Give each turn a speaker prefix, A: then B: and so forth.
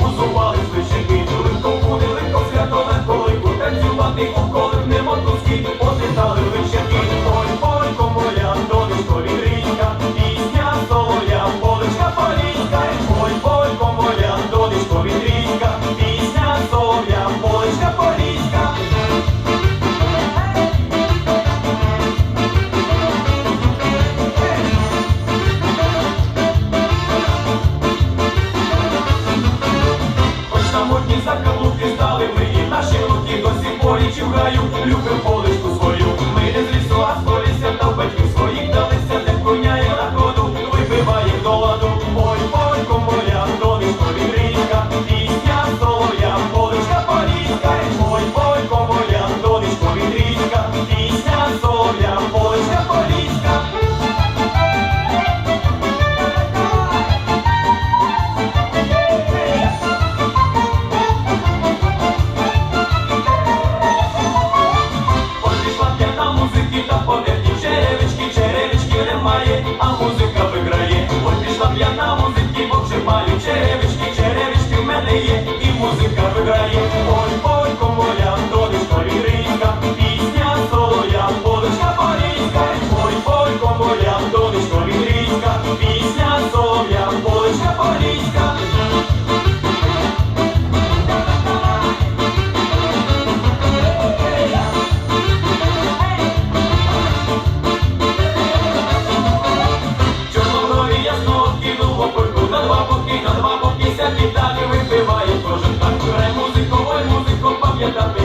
A: Узували свищики, чули, хто буде легко свято на колику танцювати. Порічі в гаю, любив полишку свою, ми не з лісу, а з полісся та в батьків amor. Grazie.